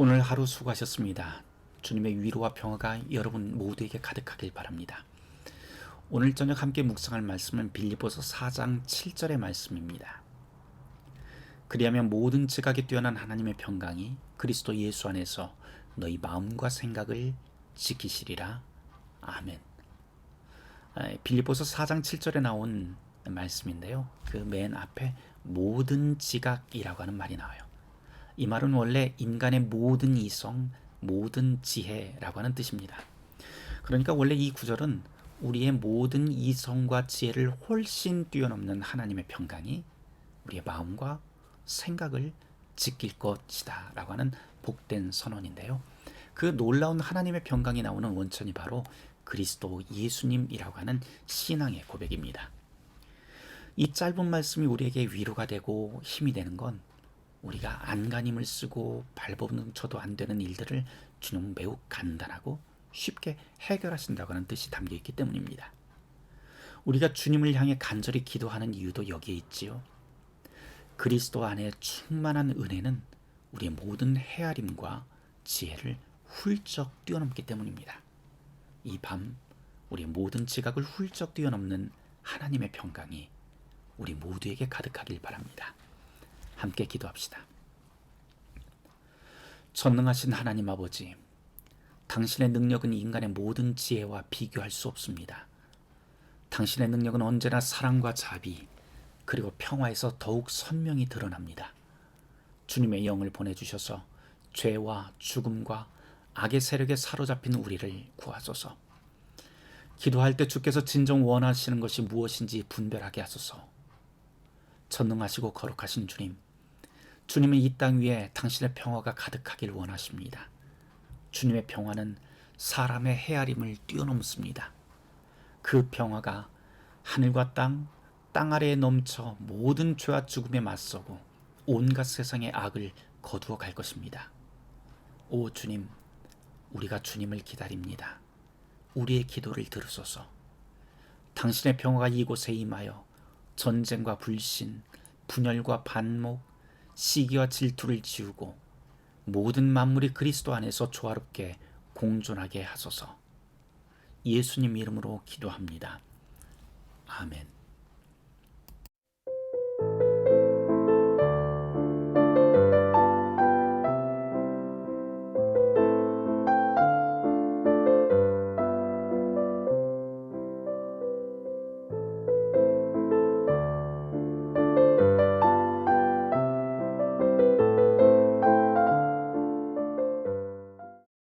오늘 하루 수고하셨습니다. 주님의 위로와 평화가 여러분 모두에게 가득하길 바랍니다. 오늘 저녁 함께 묵상할 말씀은 빌립보서 4장 7절의 말씀입니다. 그리하면 모든 지각에 뛰어난 하나님의 평강이 그리스도 예수 안에서 너희 마음과 생각을 지키시리라. 아멘. 아, 빌립보서 4장 7절에 나온 말씀인데요. 그 맨 앞에 모든 지각이라고 하는 말이 나와요. 이 말은 원래 인간의 모든 이성, 모든 지혜라고 하는 뜻입니다. 그러니까 원래 이 구절은 우리의 모든 이성과 지혜를 훨씬 뛰어넘는 하나님의 평강이 우리의 마음과 생각을 지킬 것이다 라고 하는 복된 선언인데요. 그 놀라운 하나님의 평강이 나오는 원천이 바로 그리스도 예수님이라고 하는 신앙의 고백입니다. 이 짧은 말씀이 우리에게 위로가 되고 힘이 되는 건 우리가 안간힘을 쓰고 발버둥 쳐도 안 되는 일들을 주님 매우 간단하고 쉽게 해결하신다고 하는 뜻이 담겨 있기 때문입니다. 우리가 주님을 향해 간절히 기도하는 이유도 여기에 있지요. 그리스도 안에 충만한 은혜는 우리의 모든 헤아림과 지혜를 훌쩍 뛰어넘기 때문입니다. 이 밤 우리의 모든 지각을 훌쩍 뛰어넘는 하나님의 평강이 우리 모두에게 가득하길 바랍니다. 함께 기도합시다. 전능하신 하나님 아버지, 당신의 능력은 인간의 모든 지혜와 비교할 수 없습니다. 당신의 능력은 언제나 사랑과 자비, 그리고 평화에서 더욱 선명히 드러납니다. 주님의 영을 보내주셔서 죄와 죽음과 악의 세력에 사로잡힌 우리를 구하소서. 기도할 때 주께서 진정 원하시는 것이 무엇인지 분별하게 하소서. 전능하시고 거룩하신 주님, 주님은 이 땅 위에 당신의 평화가 가득하길 원하십니다. 주님의 평화는 사람의 헤아림을 뛰어넘습니다. 그 평화가 하늘과 땅, 땅 아래에 넘쳐 모든 죄와 죽음에 맞서고 온갖 세상의 악을 거두어 갈 것입니다. 오 주님, 우리가 주님을 기다립니다. 우리의 기도를 들으소서. 당신의 평화가 이곳에 임하여 전쟁과 불신, 분열과 반목, 시기와 질투를 지우고 모든 만물이 그리스도 안에서 조화롭게 공존하게 하소서. 예수님 이름으로 기도합니다. 아멘.